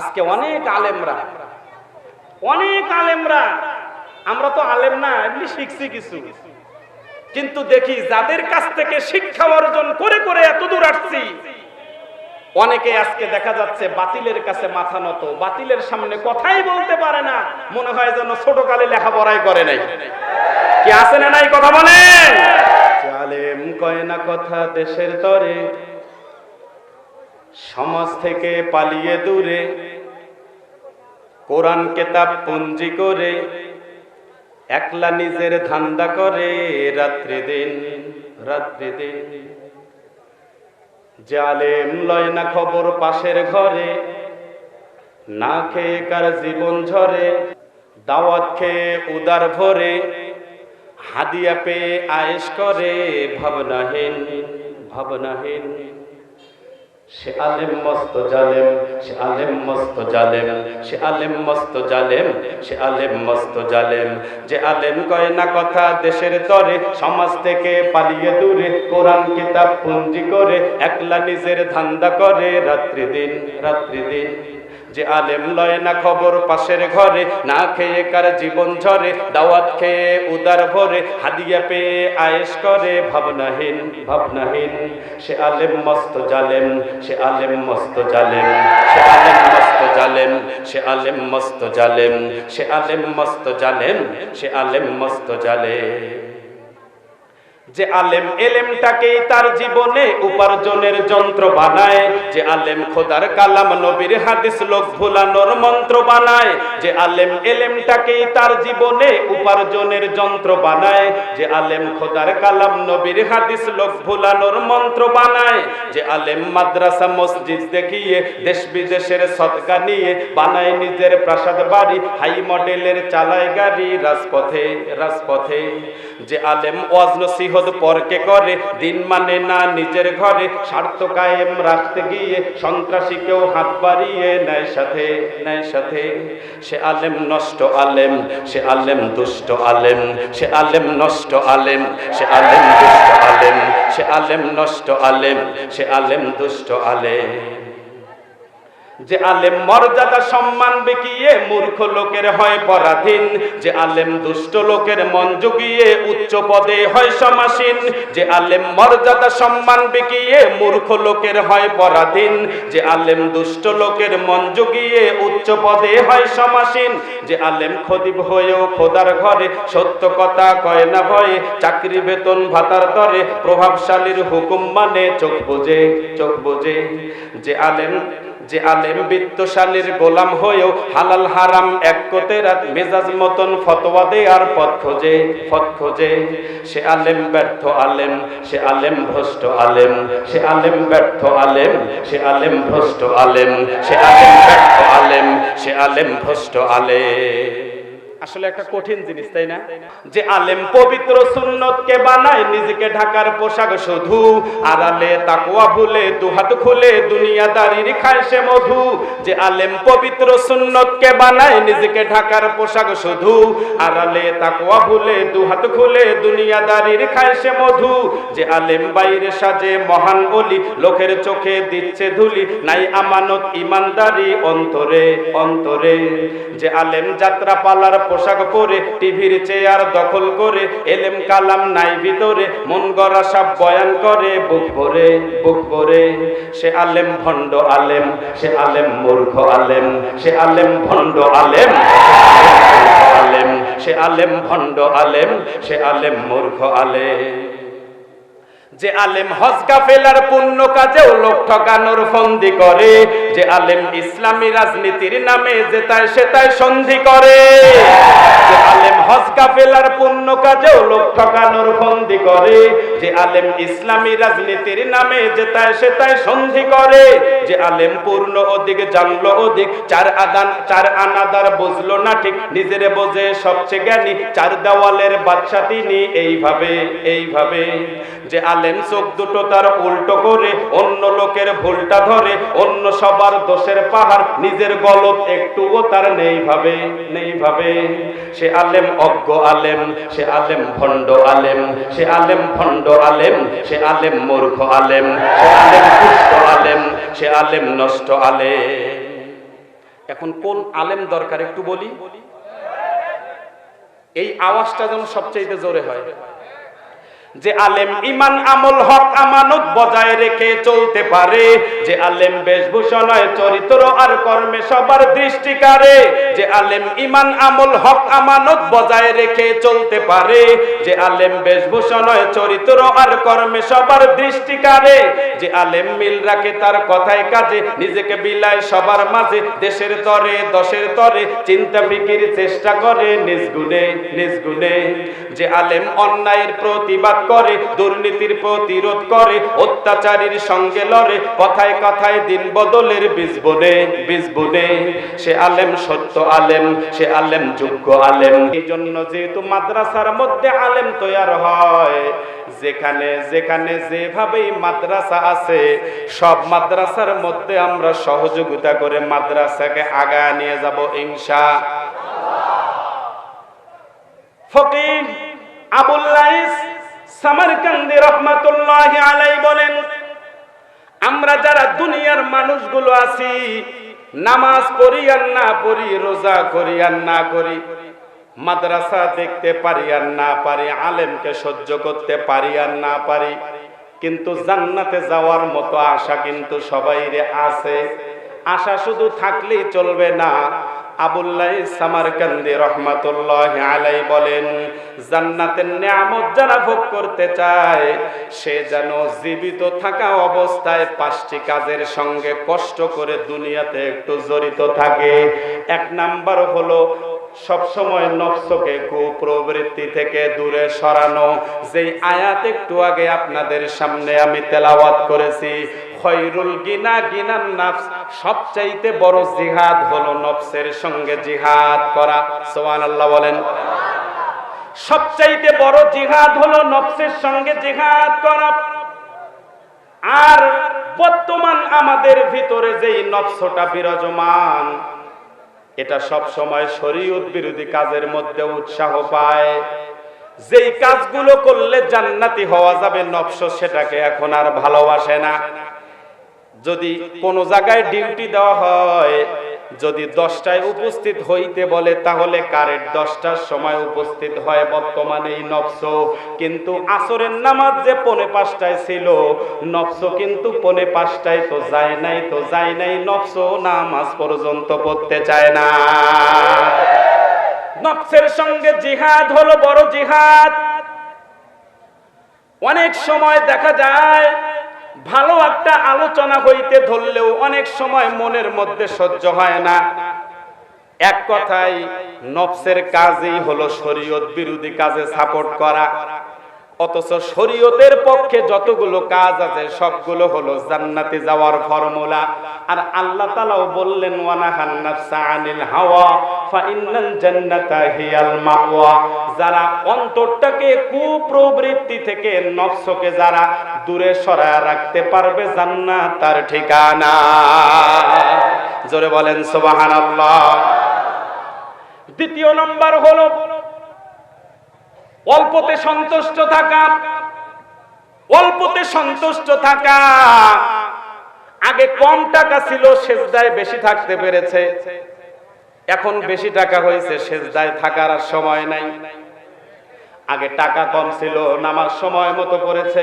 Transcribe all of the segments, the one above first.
আজকে অনেক আলেমরা অনেক আলেমরা, আমরা তো আলেম না, এমনি শিখছি কিছু। কিন্তু দেখি যাদের কাছ থেকে শিক্ষা অর্জন করে করে এত দূর আসছি, অনেকে আজকে দেখা যাচ্ছে বাতিলের কাছে মাথা নত, বাতিলের সামনে কথাই বলতে পারে না, মনে হয় যেন ছোটকালে লেখাপড়াই করে নাই। কি আছে না নাই কথা বলেন? জালেম কয় না কথা দেশের তরে সমাজ থেকে পালিয়ে দূরে, কোরআন কেতাব পুঞ্জি করে, একলা নিজের ধান্দা করে, রাত্রি দিন রাত্রি দিন। জালেম লয় না খবর পাশের ঘরে, না খেয়ে কার জীবন ঝরে, দাওয়াত খেয়ে উদার ভরে, হাদিয়া পেয়ে আয়েশ করে, ভাবনাহীন ভাবনাহীন। সে আলেম মস্ত জালেম, সে আলেম মস্ত জালেম, সে আলেম মস্ত জালেম, সে আলেম মস্ত জালেম। যে আলেম কয় না কথা দেশের তরে, সমাজ থেকে পালিয়ে দূরে, কোরআন কিতাব পুঞ্জি করে, একলা নিজের ধান্দা করে রাত্রি দিন রাত্রি দিন যে আলেম লয় না খবর পাশের ঘরে, না খেয়ে কার জীবন ঝরে, দাওয়াত খেয়ে উদার ভরে, হাদিয়া পেয়ে আয়েশ করে, ভাবনাহীন ভাবনাহীন। সে আলেম মস্ত জালেম, সে আলেম মস্ত জালেম, সে আলেম মস্ত জালেম, সে আলেম মস্ত জালেম, সে আলেম মস্ত জালেম, সে আলেম মস্ত জালেম। যে আলেম এলেমটাকেই তার জীবনে উপার্জনের যন্ত্র বানায়, যে আলেম খোদার কালাম, নবীর হাদিস লোক ভুলানোর মন্ত্র বানায়, যে আলেম এলেমটাকেই তার জীবনে উপার্জনের যন্ত্র বানায়, যে আলেম খোদার কালাম, নবীর হাদিস লোক ভুলানোর মন্ত্র বানায়, যে আলেম মাদ্রাসা, মসজিদ দেখিয়ে, দেশ বিদেশের সদকা নিয়ে বানায় নিজের প্রাসাদ বাড়ি, হাই মডেলের চালায় গাড়ি, রাজপথে রাজপথে, যে আলেম ওয়াজ নসিহত পরকে করে, দিন মানে না নিজের ঘরে। স্বার্থ কায়েম রাখতে গিয়ে সন্ত্রাসীকেও হাত বাড়িয়ে নেয় সাথে নেয় সাথে। সে আলেম নষ্ট আলেম, সে আলেম দুষ্ট আলেম, সে আলেম নষ্ট আলেম, সে আলেম দুষ্ট আলেম, সে আলেম নষ্ট আলেম, সে আলেম দুষ্ট আলেম। যে আলেম মর্যাদা সম্মান বিকিয়ে মূর্খ লোকের হয় পরাধীন, যে আলেম দুষ্ট লোকের মন জুগিয়ে উচ্চ পদে হয় সমাসীন, যে আলেম মর্যাদা সম্মান বিকিয়ে মূর্খ লোকের হয় পরাধীন, যে আলেম দুষ্ট লোকের মন জুগিয়ে উচ্চ পদে হয় সমাসীন, যে আলেম খদিব হয়েও খোদার ঘরে সত্য কথা কয় না ভয়ে, চাকরি বেতন ভাতার দরে প্রভাবশালীর হুকুম মানে চোখ বোঝে চোখ বোঝে যে আলেম যে আলেম বিত্তশালীর গোলাম হয়েও হালাল হারাম এক কোতেরাত মেজাজ মতন ফতোয়া দে আর পথ খোঁজে পথ খোঁজে। সে আলেম ব্যর্থ আলেম, সে আলেম ভ্রষ্ট আলেম, সে আলেম ব্যর্থ আলেম, সে আলেম ভ্রষ্ট আলেম, সে আলেম ব্যর্থ আলেম, সে আলেম ভ্রষ্ট আলেম। আসলে একটা কঠিন জিনিস, তাই না? যে আলেম পবিত্র সুন্নতকে বানায়, নিজেকে ঢাকার পোশাক শুধু। আড়ালে তাকুয়া ভুলে, দুহাত খুলে, দুনিয়াদারির খায় সে মধু। যে আলেম পবিত্র সুন্নতকে বানায়, নিজেকে ঢাকার পোশাক শুধু। আড়ালে তাকুয়া ভুলে, দুহাত খুলে, দুনিয়াদারির খায় সে মধু। যে আলেম বাইরে সাজে, মহান অলি, লোকের চোখে দিচ্ছে ধুলি। নাই আমানত, ইমানদারি অন্তরে অন্তরে। যে আলেম যাত্রা পালার পোশাক পরে, টিভির চেয়ার দখল করে, এলেম কালাম নাই ভিতরে, মন গড়া সব বয়ান করে, বুক ভরে বুক ভরে। সে আলেম ভণ্ড আলেম, সে আলেম মূর্খ আলেম, সে আলেম ভণ্ড আলেম আলেম, সে আলেম ভণ্ড আলেম, সে আলেম মূর্খ আলেম। যে আলেম হজ কাফেলার পুণ্য কাজেও লোক ঠকানোর ফন্দি করে, যে আলেম ইসলামী রাজনীতির নামে যে তাই সেতায় সন্ধি করে। হজ কাফেলার পুণ্য কাজেও লোক ঠকানোর ফন্দি করে। যে আলেম ইসলামী রাজনীতির নামে যেতায় সেতায় সন্ধি করে। যে আলেম পূর্ণ অধিক, জানলো অধিক, চার আদান, চার আনাদার বুঝলো না ঠিক, নিজের বোঝে সবচেয়ে জ্ঞানী, চার দেওয়ালের বাদশা তিনি এইভাবে এইভাবে। যে আলেম চোখ দুটো তার উল্টো করে, অন্য লোকের ভুলটা ধরে, অন্য সবার দোষের পাহাড়, নিজের গলত একটুও তার নেই ভাবে নেই ভাবে। সে আলেম অজ্ঞ আলেম, সে আলেম ভণ্ড আলেম, সে আলেম ভণ্ড আলেম, সে আলেম মূর্খ আলেম, সে আলেম পুষ্ট আলেম, সে আলেম নষ্ট আলেম। এখন কোন আলেম দরকার একটু বলি? এই আওয়াজটা যেন সবচেয়ে জোরে হয়। যে আলেম ইমান, আমল হক, আমানত বজায় রেখে চলতে পারে। যে আলেম বেশভূষণয় চরিত্র আর কর্মে সবার দৃষ্টি কারে যে আলেম ইমান, আমল হক, আমানত বজায় রেখে চলতে পারে। যে আলেম বেশভূষণয় চরিত্র আর কর্মে সবার দৃষ্টি কারে যে আলেম মিল রাখে, তার কথায় কাজে, নিজেকে বিলায় সবার মাঝে, দেশের তরে, দশের তরে, চিন্তা ফিকির চেষ্টা করে, নিজ গুণে নিজ গুণে। যে আলেম অন্যায়ের প্রতিবাদ করে, দুর্নীতির প্রতিরোধ করে, অত্যাচারীর সঙ্গে লড়ে, কথায় কথায় দিন বদলের বীজ বনে বীজ বনে। সে আলেম সত্য আলেম, সে আলেম যোগ্য আলেম। এই জন্য যেহেতু মাদ্রাসার মধ্যে আলেম তৈয়ার হয়, যেখানে যেখানে যেভাবেই মাদ্রাসা আছে, সব মাদ্রাসার মধ্যে আমরা সহযোগিতা করে মাদ্রাসাকে আগায় নিয়ে যাব, ইনশা ফকির আবুল্লাইস সামারকান্দি রহমাতুল্লাহি আলাই বলেন, আমরা যারা দুনিয়ার মানুষগুলো আছি, নামাজ পড়ি আর না পড়ি, রোজা করি আর না করি, মাদ্রাসা দেখতে পারি আর না পারি, আলেমকে সহ্য করতে পারি আর না পারি, কিন্তু জান্নাতে যাওয়ার মতো আশা কিন্তু সবাইরে আছে। আশা শুধু থাকলেই চলবে না আবুল্লাহ সামারকান্দি রহমাতুল্লাহ আলাই বলেন, জান্নাতের নিয়ামত যারা ভোগ করতে চায়, সে যেন জীবিত থাকা অবস্থায় পাঁচটি কাজের সঙ্গে কষ্ট করে দুনিয়াতে একটু জড়িত থাকে। এক নাম্বার হলো সবসময় নফসকে কুপ্রবৃত্তি থেকে দূরে সরানো। যেই আয়াত একটু আগে আপনাদের সামনে আমি তেলাওয়াত করেছি খৈরুল গিনা গিনান নাফস, সবচাইতে বড় জিহাদ হলো নফসের সঙ্গে জিহাদ করা। সোয়ান আল্লাহ বলেন। সবচাইতে বড় জিহাদ হলো নফসের সঙ্গে জিহাদ করা। আর বর্তমান আমাদের ভিতরে যেই নফসটা বিরাজমান, এটা সব সময় শরীয়ত বিরোধী কাজের মধ্যে উৎসাহ পায়। যেই কাজগুলো করলে জান্নাতি হওয়া যাবে, নফস সেটাকে এখন আর ভালোবাসে না। যদি কোনো জায়গায় ডিউটি দেওয়া হয়, যদি দশটায় উপস্থিত হইতে বলে, তাহলে কারেন্ট দশটার সময় উপস্থিত হয় বর্তমানে কিন্তু আসরের নামাজ যে পনে পাঁচটায় ছিল নফস কিন্তু পনে পাঁচটায় তো যায় নাই, তো যায় নাই নফস নামাজ পর্যন্ত পড়তে চায় না। নফসের সঙ্গে জিহাদ হলো বড় জিহাদ। অনেক সময় দেখা যায় ভালো একটা আলোচনা হইতে ধরলেও অনেক সময় মনের মধ্যে সহ্য হয় না। এক কথায়, নফসের কাজই হলো শরীয়ত বিরোধী কাজে সাপোর্ট করা। অথচ শরীয়তের পক্ষে যতগুলো কাজ আছে, সবগুলো হলো জান্নাতে যাওয়ার ফর্মুলা। আর আল্লাহ তাআলাও বললেন, ওয়ানাহান নাফসা আনিল হাওয়া ফা ইন্নাল জান্নাতা হিয়াল মাওয়া। যারা অন্তরটাকে কুপ্রবৃত্তি থেকে নফসকে যারা দূরে সরায় রাখতে পারবে জান্নাত তার ঠিকানা। জোরে বলেন, সুবহানাল্লাহ। দ্বিতীয় নম্বর হলো অল্পতে সন্তুষ্ট থাকা, অল্পতে সন্তুষ্ট থাকা। আগে কম টাকা ছিল, সেজদায় বেশি থাকতে পেরেছে। এখন বেশি টাকা হয়েছে, সেজদায় থাকার আর সময় নাই। আগে টাকা কম ছিল, নামার সময় মতো করেছে।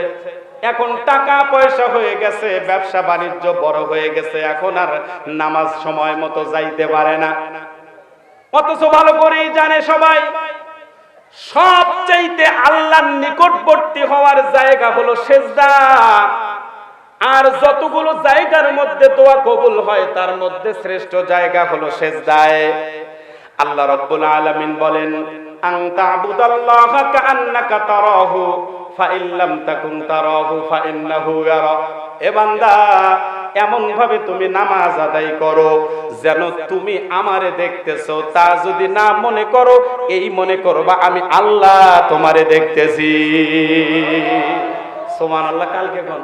এখন টাকা পয়সা হয়ে গেছে, ব্যবসা বাণিজ্য বড় হয়ে গেছে, এখন আর নামাজ সময় মতো যাইতে পারে না। অথচ ভালো করেই জানে সবাই সবচাইতে আল্লাহর নিকটবর্তী হওয়ার জায়গা হলো সেজদা। আর যতগুলো জায়গার মধ্যে দোয়া কবুল হয়, তার মধ্যে শ্রেষ্ঠ জায়গা হলো সেজদায়। আল্লাহ রাব্বুল আলামিন বলেন, আন তা'বুদাল্লাহা কাআন্নাকা তারাহু ফাইন লাম তাকুন তারাহু ফাইন্নাহু ইয়ারা। এ বান্দা এমন ভাবে তুমি নামাজ আদায় করো, যেন তুমি আমারে দেখতেছো। তা যদি না মনে করো, এই মনে করো বা আমি আল্লাহ তোমারে দেখতেছি। সোমান আল্লাহ কালকে কোন?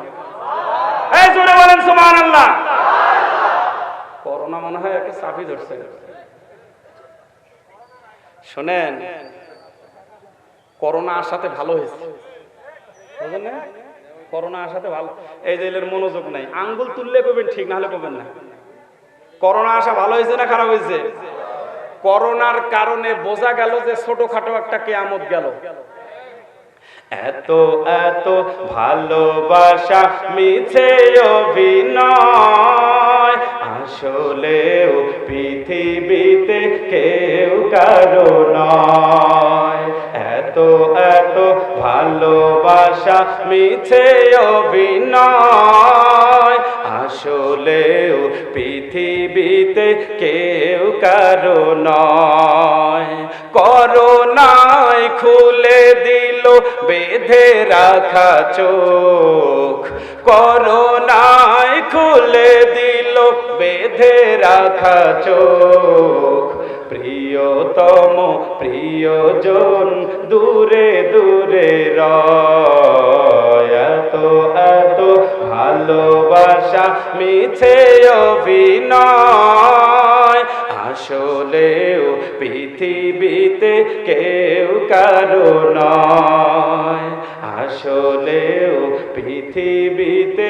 এই জোরে বলেন সোমান আল্লাহ করোনা মনে হয় একে চাপি ধরছে। শোনেন, করোনা আসাতে ভালো হয়েছে। বুঝলেন? করোনা আসাতে ভালো। এই যে এদের মনোযোগ নাই। আঙ্গুল তুললে কবেন ঠিক না হলে কবেন না। করোনা আসা ভালো হয়েছে না খারাপ হয়েছে? করোনার কারণে বোঝা গেল যে ছোটখাটো একটা কেয়ামত গেল। এত এত ভালোবাসা, মিছে অভিনয়। আসলেও পৃথিবীতে কেউ কারও নয়। এত এত ভালোবাসা, মিছে অভিনয়। আসলেও পৃথিবীতে কেউ কারও নয়। করোনায় খুলে দিল, বেঁধে রাখা চোখ। করোনায় খুলে দিল, বেঁধে রাখা চোখ। প্রিয়তম, প্রিয়জন দূরে দূরে রয়। এত ভালোবাসা মিছে অভিনয়। আসলেও পৃথিবীতে কেউ কারও নয়। আসলেও পৃথিবীতে